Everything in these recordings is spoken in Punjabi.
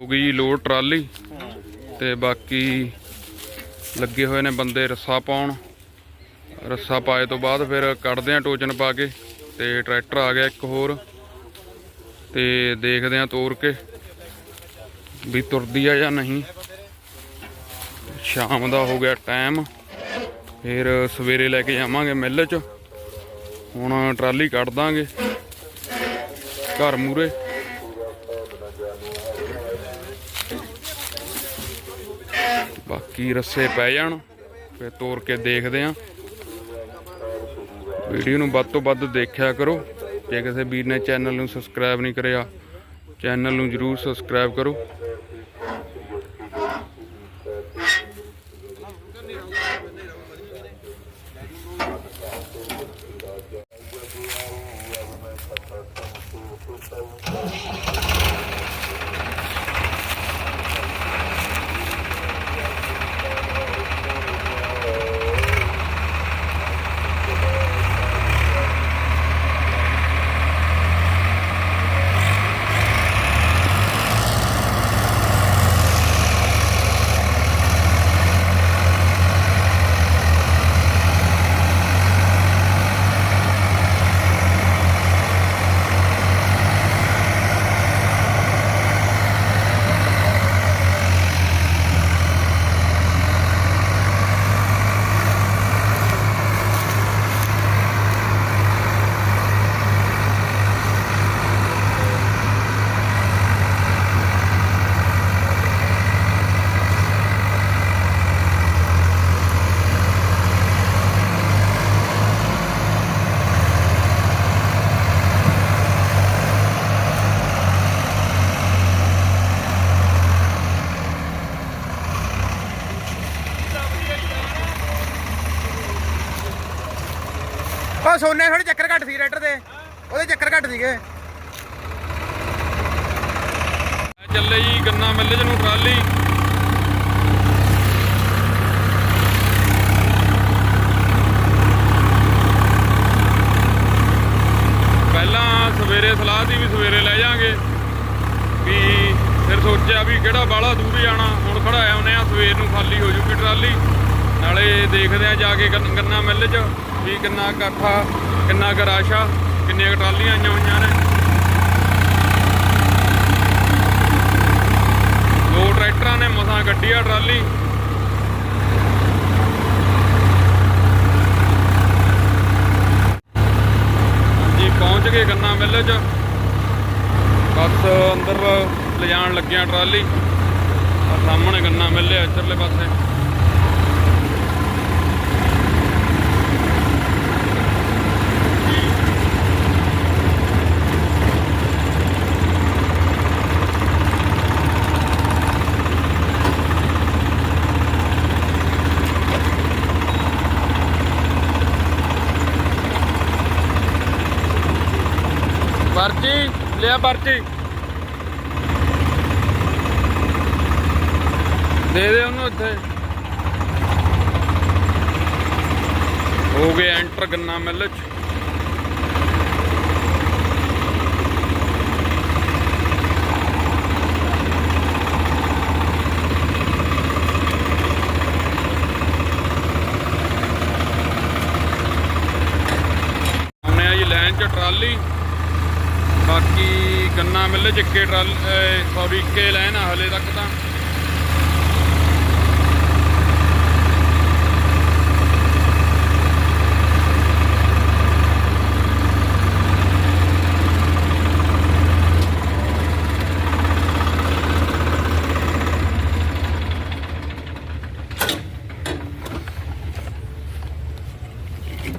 ਹੋ ਗਈ ਲੋਡ ਟਰਾਲੀ ਤੇ ਬਾਕੀ ਲੱਗੇ ਹੋਏ ਨੇ ਬੰਦੇ ਰੱਸਾ ਪਾਉਣ। ਰੱਸਾ ਪਾਏ ਤੋਂ ਬਾਅਦ ਫਿਰ ਕੱਢਦੇ ਆ ਟੋਚਨ ਪਾ ਕੇ ਤੇ ਟਰੈਕਟਰ ਆ ਗਿਆ ਇੱਕ ਹੋਰ ਤੇ ਦੇਖਦੇ ਆ ਤੋਰ ਕੇ ਵੀ ਤੁਰਦੀ ਆ ਜਾਂ ਨਹੀਂ। ਸ਼ਾਮ ਦਾ ਹੋ ਗਿਆ ਟਾਈਮ, ਫਿਰ ਸਵੇਰੇ ਲੈ ਕੇ ਜਾਵਾਂਗੇ ਮਿੱਲ 'ਚ। ਹੁਣ ਟਰਾਲੀ ਕੱਢ ਦਾਂਗੇ ਘਰ ਮੂਰੇ ਬਾਕੀ ਰੱਸੇ ਪੈ ਜਾਣ, ਫਿਰ ਤੋੜ ਕੇ ਦੇਖਦੇ ਆਂ। ਵੀਡੀਓ ਨੂੰ ਵੱਧ ਤੋਂ ਵੱਧ ਦੇਖਿਆ ਕਰੋ, ਜੇ ਕਿਸੇ ਵੀਰ ਨੇ ਚੈਨਲ ਨੂੰ ਸਬਸਕ੍ਰਾਈਬ ਨਹੀਂ ਕਰਿਆ, ਚੈਨਲ ਨੂੰ ਜਰੂਰ ਸਬਸਕ੍ਰਾਈਬ ਕਰੋ। ਸੋਨੇ ਥੋੜੀ ਚੱਕਰ ਘੱਟ ਸੀ ਰੈਟਰ ਦੇ। ਉਹਦੇ ਚੱਕਰ ਘੱਟ ਸੀਗੇ। ਚੱਲੇ ਜੀ ਗੰਨਾ ਮਿੱਲ ਚ ਨੂੰ ਟਰਾਲੀ। ਪਹਿਲਾਂ ਸਵੇਰੇ ਸਲਾਹ ਦੀ ਵੀ ਸਵੇਰੇ ਲੈ ਜਾਾਂਗੇ। ਵੀ ਫਿਰ ਸੋਚਿਆ ਵੀ ਕਿਹੜਾ ਬਾਹਲਾ ਦੂਰ ਜਾਣਾ। ਹੁਣ ਖੜਾਇਆ ਆਉਨੇ ਆ ਸਵੇਰ ਨੂੰ ਖਾਲੀ ਹੋ ਜੂਗੀ ਟਰਾਲੀ। ਨਾਲੇ ਦੇਖਦੇ ਆ ਜਾ ਕੇ ਗੰਨ- ਗੰਨਾ ਮਿੱਲ ਚ, ਵੀ ਕਿੰਨਾ ਇਕੱਠਾ, ਕਿੰਨਾ ਕੁ ਰਸ਼ ਆ, ਕਿੰਨੀਆਂ ਕੁ ਟਰਾਲੀਆਂ ਆਈਆਂ ਹੋਈਆਂ ਨੇ। ਦੋ ਟਰੈਕਟਰਾਂ ਨੇ ਮਸਾਂ ਗੱਡੀ ਆ ਟਰਾਲੀ। ਜੀ ਪਹੁੰਚ ਗਏ ਗੰਨਾ ਮਿੱਲ 'ਚ। ਬਸ ਅੰਦਰ ਲਿਜਾਣ ਲੱਗਿਆ ਟਰਾਲੀ। ਆ ਸਾਹਮਣੇ ਗੰਨਾ ਮਿਲਿਆ ਇੱਧਰਲੇ ਪਾਸੇ ਪਰਚੀ ਲਿਆ ਪਰਚੀ। ਦੇ ਦੇ ਉਹਨੂੰ ਇੱਥੇ। ਹੋ ਗਏ ਐਂਟਰ ਗੰਨਾ ਮਿਲ ਚ ਆਉਣੇ ਆ ਜੀ ਲਾਈਨ ਚ ਟਰਾਲੀ ਬਾਕੀ ਗੰਨਾ ਮਿੱਲ ਚ ਇੱਕੇ ਟਰਾਲ ਸੌਰੀ, ਇੱਕੇ ਲਾਈਨ ਆ ਹਲੇ ਤੱਕ ਤਾਂ।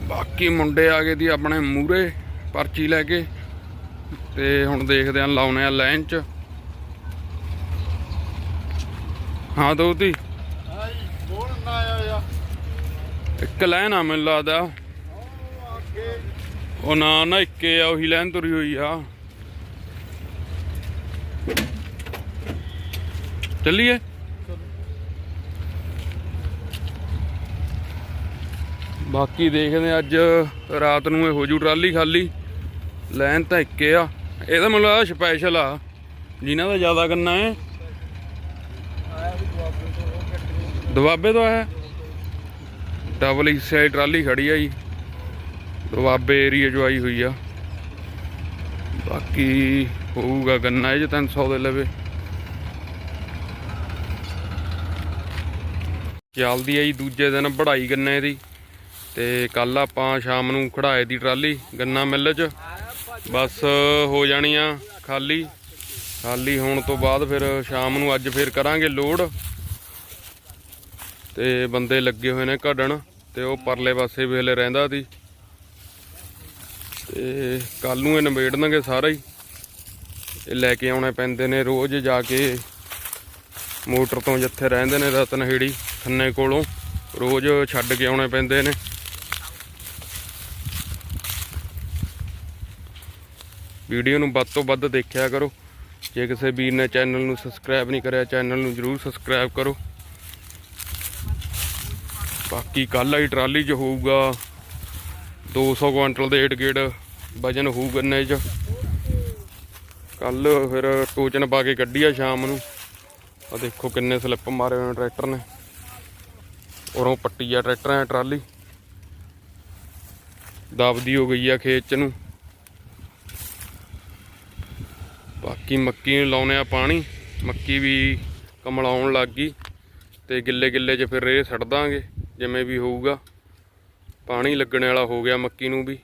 ਬਾਕੀ ਮੁੰਡੇ ਆ ਗਏ ਦੀ ਆਪਣੇ ਮੂਰੇ ਪਰਚੀ ਲੈ ਕੇ। ਤੇ ਹੁਣ ਦੇਖਦੇ ਆਂ ਲਾਉਨੇ ਆ ਲਾਈਨ ਚ। ਹਾਂ, ਦੋਤੀ। ਹਾਂਜੀ ਬੋਲ ਨਾ ਆਇਆ ਇੱਕ ਲਾਈਨ ਆ ਮੈਨੂੰ ਲੱਗਦਾ। ਅੱਗੇ ਉਹ ਨਾ ਨਾ, ਇੱਕੇ ਆ, ਉਹੀ ਲਾਈਨ ਤੁਰੀ ਹੋਈ ਆ। ਚੱਲੀਏ? ਬਾਕੀ ਦੇਖਦੇ ਅੱਜ ਰਾਤ ਨੂੰ ਇਹ ਹੋ ਜੂ ਟਰਾਲੀ ਖਾਲੀ। ਲਾਈਨ ਤਾਂ ਇੱਕੇ ਆ। ਇਹਦਾ ਮਤਲਬ ਸਪੈਸ਼ਲ ਆ। ਜਿਨ੍ਹਾਂ ਦਾ ਜ਼ਿਆਦਾ ਗੰਨਾ ਹੈ। ਦੁਆਬੇ ਤੋਂ ਆਇਆ। ਡਬਲ ਹਿੱਸੇ ਟਰਾਲੀ ਖੜੀ ਆ ਜੀ ਦੁਆਬੇ ਏਰੀਆ ਜੋ ਆਈ ਹੋਈ ਆ। ਬਾਕੀ ਹੋਊਗਾ ਗੰਨਾ ਇਹ 'ਚ 300 ਦੇ ਲਵੇ। ਚੱਲਦੀ ਆ ਜੀ ਦੂਜੇ ਦਿਨ ਬੜਾਈ ਗੰਨੇ ਦੀ। ਤੇ ਕੱਲ ਆਪਾਂ ਸ਼ਾਮ ਨੂੰ ਖੜਾਏ ਦੀ ਟਰਾਲੀ ਗੰਨਾ ਮਿੱਲ 'ਚ। ਬਸ ਹੋ ਜਾਣੀ ਆ ਖਾਲੀ। ਖਾਲੀ ਹੋਣ ਤੋਂ ਬਾਅਦ ਫਿਰ ਸ਼ਾਮ ਨੂੰ ਅੱਜ ਫਿਰ ਕਰਾਂਗੇ ਲੋਡ। ਤੇ ਬੰਦੇ ਲੱਗੇ ਹੋਏ ਨੇ ਕੱਢਣ ਤੇ ਉਹ ਪਰਲੇ ਪਾਸੇ ਵੀ ਵੇਲੇ ਰਹਿੰਦਾ ਸੀ। ਤੇ ਕੱਲ ਨੂੰ ਇਹ ਨਿਬੇੜਨਗੇ ਸਾਰਾ ਹੀ। ਇਹ ਲੈ ਕੇ ਆਉਣੇ ਪੈਂਦੇ ਨੇ ਰੋਜ਼ ਜਾ ਕੇ। ਮੋਟਰ ਤੋਂ ਜਿੱਥੇ ਰਹਿੰਦੇ ਨੇ ਰਤਨਹੇੜੀ, ਖੰਨੇ ਕੋਲੋਂ। ਰੋਜ਼ ਛੱਡ ਕੇ ਆਉਣੇ ਪੈਂਦੇ ਨੇ। ਵੀਡੀਓ ਨੂੰ ਵੱਧ ਤੋਂ ਵੱਧ ਦੇਖਿਆ ਕਰੋ। ਜੇ ਕਿਸੇ ਵੀਰ ਨੇ ਚੈਨਲ ਨੂੰ ਸਬਸਕ੍ਰਾਈਬ ਨਹੀਂ ਕਰਿਆ, ਚੈਨਲ ਨੂੰ ਜਰੂਰ ਸਬਸਕ੍ਰਾਈਬ ਕਰੋ। ਬਾਕੀ ਕੱਲ ਆਈ ਟਰਾਲੀ 'ਚ ਹੋਊਗਾ 200 ਕੁਇੰਟਲ ਦੇ ਏਟ ਗੇੜ ਵਜਨ ਹੋਊ ਗੰਨੇ 'ਚ। ਕੱਲ ਫਿਰ ਟੋਚਨ ਪਾ ਕੇ ਕੱਢੀ ਆ ਸ਼ਾਮ ਨੂੰ। ਆ ਦੇਖੋ ਕਿੰਨੇ ਸਲਿੱਪ ਮਾਰੇ ਹੋਏ ਟਰੈਕਟਰ ਨੇ। ਉਰੋਂ ਪੱਟੀ ਆ ਟਰੈਕਟਰਾਂ ਦੀ ਟਰਾਲੀ। ਦਬਦੀ ਹੋ ਗਈ ਆ ਖੇਤ 'ਚ ਨੂੰ। ਬਾਕੀ ਮੱਕੀ ਨੂੰ ਲਾਉਨੇ ਆ ਪਾਣੀ। ਮੱਕੀ ਵੀ ਕਮਲਾਉਣ ਲੱਗ ਗਈ ਤੇ ਗਿੱਲੇ ਗਿੱਲੇ 'ਚ ਫਿਰ ਰੇਹ ਛੱਡ ਦਾਂਗੇ, ਜਿਵੇਂ ਵੀ ਹੋਊਗਾ। ਪਾਣੀ ਲੱਗਣ ਵਾਲਾ ਹੋ ਗਿਆ ਮੱਕੀ ਨੂੰ ਵੀ।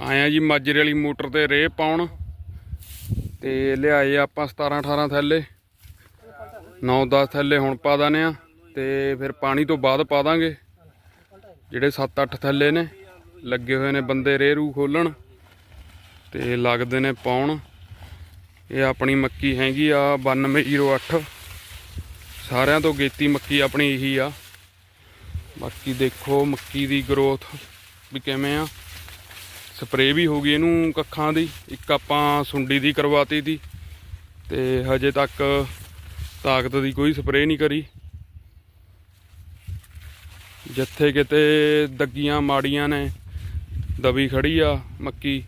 ਆਇਆ ਜੀ ਮਾਜਰੇ ਵਾਲੀ ਮੋਟਰ ਤੇ ਰੇਹ ਪਾਉਣ ਤੇ ਲਿਆਏ ਆਪਾਂ 17 18 ਥੈਲੇ। 9 10 ਥੈਲੇ ਹੁਣ ਪਾ ਦਾਨੇ ਆ ਤੇ ਫਿਰ ਪਾਣੀ ਤੋਂ ਬਾਅਦ ਪਾ ਦਾਂਗੇ। ਜਿਹੜੇ 7 8 ਥੈਲੇ ਨੇ, ਲੱਗੇ ਹੋਏ ਨੇ ਬੰਦੇ ਰੇਹ ਰੂ ਖੋਲਣ ਤੇ ਲੱਗਦੇ ਨੇ ਪਾਉਣ। ਇਹ ਆਪਣੀ ਮੱਕੀ ਹੈਗੀ ਆ 9208 ਸਾਰਿਆਂ ਤੋਂ ਗੇਤੀ ਮੱਕੀ ਆਪਣੀ ਇਹੀ ਆ। ਬਾਕੀ ਦੇਖੋ ਮੱਕੀ ਦੀ ਗਰੋਥ ਵੀ ਕਿਵੇਂ ਆ। ਸਪਰੇਅ ਵੀ ਹੋ ਗਈ ਇਹਨੂੰ ਕੱਖਾਂ ਦੀ। ਇੱਕ ਆਪਾਂ ਸੁੰਡੀ ਦੀ ਕਰਵਾਤੀ ਦੀ ਤੇ ਹਜੇ ਤੱਕ ਤਾਕਤ ਦੀ ਕੋਈ ਸਪਰੇਅ ਨਹੀਂ ਕਰੀ। ਜਿੱਥੇ ਕਿਤੇ ਦੱਗੀਆਂ ਮਾੜੀਆਂ ਨੇ, ਦਬੀ ਖੜੀ ਆ ਮੱਕੀ,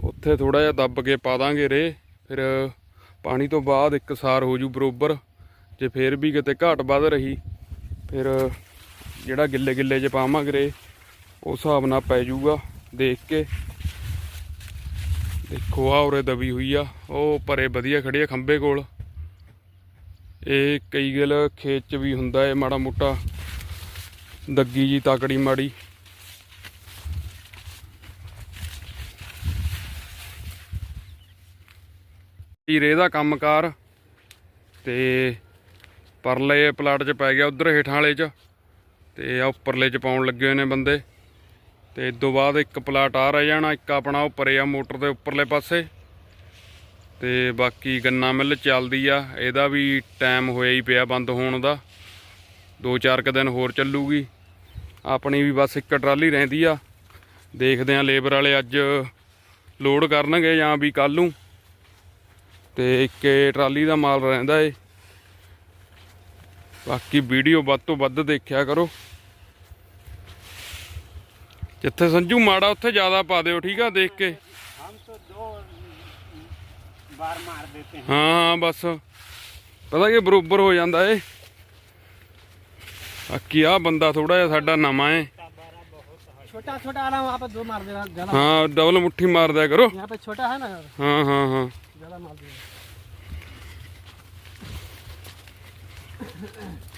ਉੱਥੇ ਥੋੜਾ ਜਿਹਾ ਦੱਬ ਕੇ ਪਾ ਦਾਂਗੇ ਰੇ। ਫਿਰ ਪਾਣੀ ਤੋਂ ਬਾਅਦ ਇੱਕ ਸਾਰ ਹੋ ਜੂ ਬਰੋਬਰ, ਜੇ ਫੇਰ ਵੀ ਕਿਤੇ ਘਾਟ ਵੱਧ ਰਹੀ, ਫਿਰ ਜਿਹੜਾ ਗਿੱਲੇ ਗਿੱਲੇ 'ਚ ਪਾਵਾਂਗੇ ਰੇ ਉਸ ਹਿਸਾਬ ਨਾਲ ਪੈ ਜੂਗਾ ਦੇਖ ਕੇ। ਦੇਖੋ ਆ ਉਰੇ ਦਬੀ ਹੋਈ ਆ, ਉਹ ਪਰੇ ਵਧੀਆ ਖੜੀ ਆ ਖੰਬੇ ਕੋਲ। ਇਹ ਕਈ ਗਿਲ ਖੇਤ 'ਚ ਵੀ ਹੁੰਦਾ ਏ ਮਾੜਾ ਮੋਟਾ, ਦੱਗੀ ਜੀ ਤਾਕੜੀ ਮਾੜੀ। ਹੀਰੇ ਦਾ ਕੰਮਕਾਰ ਤੇ ਪਰਲੇ ਪਲਾਟ 'ਚ ਪੈ ਗਿਆ ਉਧਰ ਹੇਠਾਂ ਵਾਲੇ 'ਚ ਤੇ ਆ ਉੱਪਰਲੇ 'ਚ ਪਾਉਣ ਲੱਗੇ ਹੋਏ ਨੇ ਬੰਦੇ ਤੇ ਇਸ ਤੋਂ ਬਾਅਦ ਇੱਕ ਪਲਾਟ ਆ ਰਹਿ ਜਾਣਾ, ਇੱਕ ਆਪਣਾ ਉਹ ਪਰੇ ਆ ਮੋਟਰ ਦੇ ਉੱਪਰਲੇ ਪਾਸੇ ਤੇ ਬਾਕੀ ਗੰਨਾ ਮਿੱਲ ਚੱਲਦੀ ਆ, ਇਹਦਾ ਵੀ ਟਾਈਮ ਹੋਇਆ ਹੀ ਪਿਆ ਬੰਦ ਹੋਣ ਦਾ, ਦੋ ਚਾਰ ਕੁ ਦਿਨ ਹੋਰ ਚੱਲੂਗੀ। ਆਪਣੀ ਵੀ ਬਸ ਇੱਕ ਟਰਾਲੀ ਰਹਿੰਦੀ ਆ, ਦੇਖਦੇ ਆ ਲੇਬਰ ਵਾਲੇ ਅੱਜ ਲੋਡ ਕਰਨਗੇ ਜਾਂ ਵੀ ਕੱਲ ਨੂੰ। ਤੇ ਇੱਕ ਟਰਾਲੀ ਦਾ ਮਾਲ ਰਹਿੰਦਾ ਏ। ਬਾਕੀ ਵੀਡੀਓ ਵੱਧ ਤੋਂ ਵੱਧ ਦੇਖਿਆ ਕਰੋ। ਜਿੱਥੇ ਸੰਜੂ ਮਾੜਾ ਉੱਥੇ ਜ਼ਿਆਦਾ ਪਾ ਦਿਓ ਠੀਕ ਆ ਦੇਖ ਕੇ। ਹਾਂ ਬਸ। ਪਤਾ ਕਿ ਬਰੋਬਰ ਹੋ ਜਾਂਦਾ ਏ। ਬਾਕੀ ਆ ਬੰਦਾ ਥੋੜਾ ਜਿਹਾ ਸਾਡਾ ਨਵਾਂ ਏ। ਛੋਟਾ ਛੋਟਾ ਆਲਾ ਵਾਂ ਦੋ ਮਾਰ ਦੇਣਾ ਹਾਂ ਡਬਲ ਮੁੱਠੀ ਮਾਰ ਕਰੋ। ਯਹਾਂ ਪੇ ਛੋਟਾ ਹੈ ਨਾ। ਹਾਂ ਹਾਂ ਹਾਂ। ਜ਼ਿਆਦਾ ਮਾਰ ਦਿਓ Thank you.